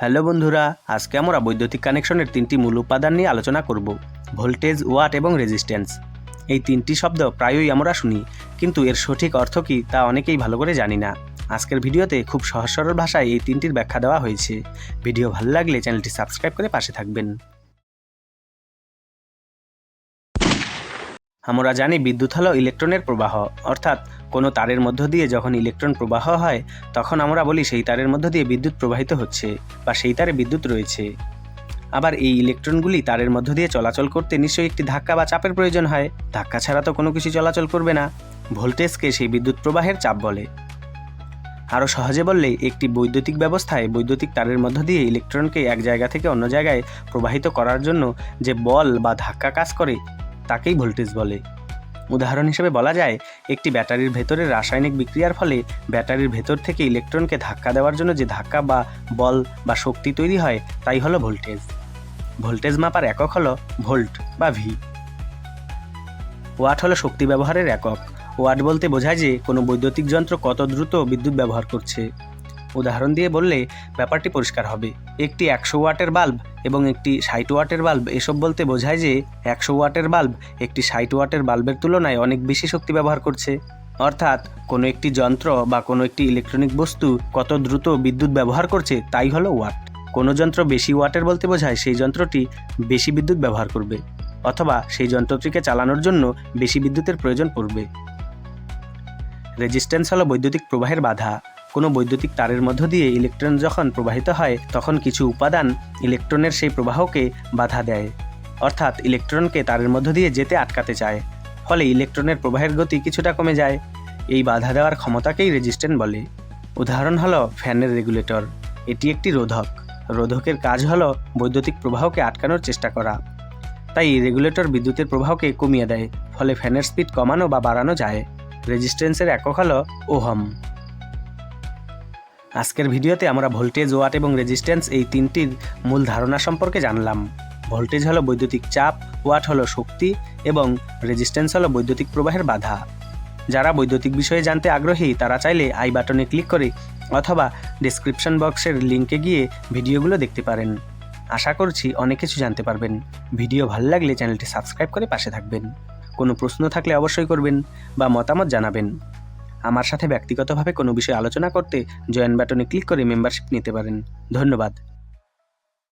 Hello বন্ধুরা, আজকে আমরা বৈদ্যুতিক কানেকশনের তিনটি মূল উপাদান নিয়ে আলোচনা করব, ভোল্টেজ, ওয়াট এবং রেজিস্ট্যান্স। এই তিনটি শব্দ প্রায়ই আমরা শুনি, কিন্তু এর সঠিক অর্থ কী তা অনেকেই ভালো করে জানি না। আজকের ভিডিওতে খুব সহজ সরল ভাষায় এই তিনটির ব্যাখ্যা দেওয়া হয়েছে। ভিডিও ভালো লাগলে চ্যানেলটি সাবস্ক্রাইব করে পাশে থাকবেন। আমরা জানি বিদ্যুৎ হলো ইলেকট্রনের প্রবাহ, অর্থাৎ কোনো তারের মধ্য দিয়ে যখন ইলেকট্রন প্রবাহ হয়, তখন আমরা বলি সেই তারের মধ্য দিয়ে বিদ্যুৎ প্রবাহিত হচ্ছে বা সেই তারে বিদ্যুৎ রয়েছে। আবার এই ইলেকট্রনগুলি তারের মধ্য দিয়ে চলাচল করতে নিশ্চয়ই একটি ধাক্কা বা চাপের প্রয়োজন হয়। ধাক্কা ছাড়া তো কোনো কিছু চলাচল করবে না। ভোল্টেজকে সেই বিদ্যুৎ প্রবাহের চাপ বলে। আরও সহজে বললে, একটি বৈদ্যুতিক ব্যবস্থায় বৈদ্যুতিক তারের মধ্য দিয়ে ইলেকট্রনকে এক জায়গা থেকে অন্য জায়গায় প্রবাহিত করার জন্য যে বল বা ধাক্কা কাজ করে তাকেই ভোল্টেজ বলে। উদাহরণ হিসেবে বলা যায়, একটি ব্যাটারির ভেতরের রাসায়নিক বিক্রিয়ার ফলে ব্যাটারির ভেতর থেকে ইলেকট্রনকে ধাক্কা দেওয়ার জন্য যে ধাক্কা বা বল বা শক্তি তৈরি হয়, তাই হলো ভোল্টেজ। ভোল্টেজ মাপার একক হলো ভোল্ট বা ভি। ওয়াট হলো শক্তি ব্যবহারের একক। ওয়াট বলতে বোঝায় যে কোনো বৈদ্যুতিক যন্ত্র কত দ্রুত বিদ্যুৎ ব্যবহার করছে। উদাহরণ দিয়ে বললে, ব্যাপারটি পরিষ্কার হবে। একটি একশো ওয়াটের বাল্ব এবং একটি ষাট ওয়াটের বাল্ব এসব বলতে বোঝায় যে, একশো ওয়াটের বাল্ব একটি ষাট ওয়াটের বাল্বের তুলনায় অনেক বেশি শক্তি ব্যবহার করছে। অর্থাৎ, কোনো একটি যন্ত্র বা কোনো একটি ইলেকট্রনিক বস্তু কত দ্রুত বিদ্যুৎ ব্যবহার করছে তাই হলো ওয়াট। কোনো যন্ত্র বেশি ওয়াটের বলতে বোঝায় সেই যন্ত্রটি বেশি বিদ্যুৎ ব্যবহার করবে, অথবা সেই যন্ত্রটিকে চালানোর জন্য বেশি বিদ্যুতের প্রয়োজন পড়বে। রেজিস্ট্যান্স হলো বৈদ্যুতিক প্রবাহের বাধা। কোনো বৈদ্যুতিক তারের মধ্য দিয়ে ইলেকট্রন যখন প্রবাহিত হয়, তখন কিছু উপাদান ইলেকট্রনের সেই প্রবাহকে বাধা দেয়। অর্থাৎ ইলেকট্রনকে তারের মধ্য দিয়ে যেতে আটকাতে চায়। ফলে ইলেকট্রনের প্রবাহের গতি কিছুটা কমে যায়। এই বাধা দেওয়ার ক্ষমতাকেই রেজিস্ট্যান্ট বলে। উদাহরণ হলো ফ্যানের রেগুলেটর। এটি একটি রোধক। রোধকের কাজ হলো বৈদ্যুতিক প্রবাহকে আটকানোর চেষ্টা করা। তাই রেগুলেটর বিদ্যুতের প্রবাহকে কমিয়ে দেয়, ফলে ফ্যানের স্পিড কমানো বা বাড়ানো যায়। রেজিস্ট্যান্সের একক হলো ওহম। আজকের ভিডিওতে আমরা ভোল্টেজ, ওয়াট এবং রেজিস্ট্যান্স এই তিনটির মূল ধারণা সম্পর্কে জানলাম। ভোল্টেজ হলো বৈদ্যুতিক চাপ, ওয়াট হলো শক্তি এবং রেজিস্ট্যান্স হলো বৈদ্যুতিক প্রবাহের বাধা। যারা বৈদ্যুতিক বিষয়ে জানতে আগ্রহী, তারা চাইলে আই বাটনে ক্লিক করে অথবা ডিসক্রিপশন বক্সের লিঙ্কে গিয়ে ভিডিওগুলো দেখতে পারেন। আশা করছি অনেক কিছু জানতে পারবেন। ভিডিও ভালো লাগলে চ্যানেলটি সাবস্ক্রাইব করে পাশে থাকবেন। কোনো প্রশ্ন থাকলে অবশ্যই করবেন বা মতামত জানাবেন। আমার সাথে ব্যক্তিগতভাবে কোনো বিষয়ে আলোচনা করতে জয়েন বাটনে ক্লিক করে মেম্বারশিপ নিতে পারেন। ধন্যবাদ।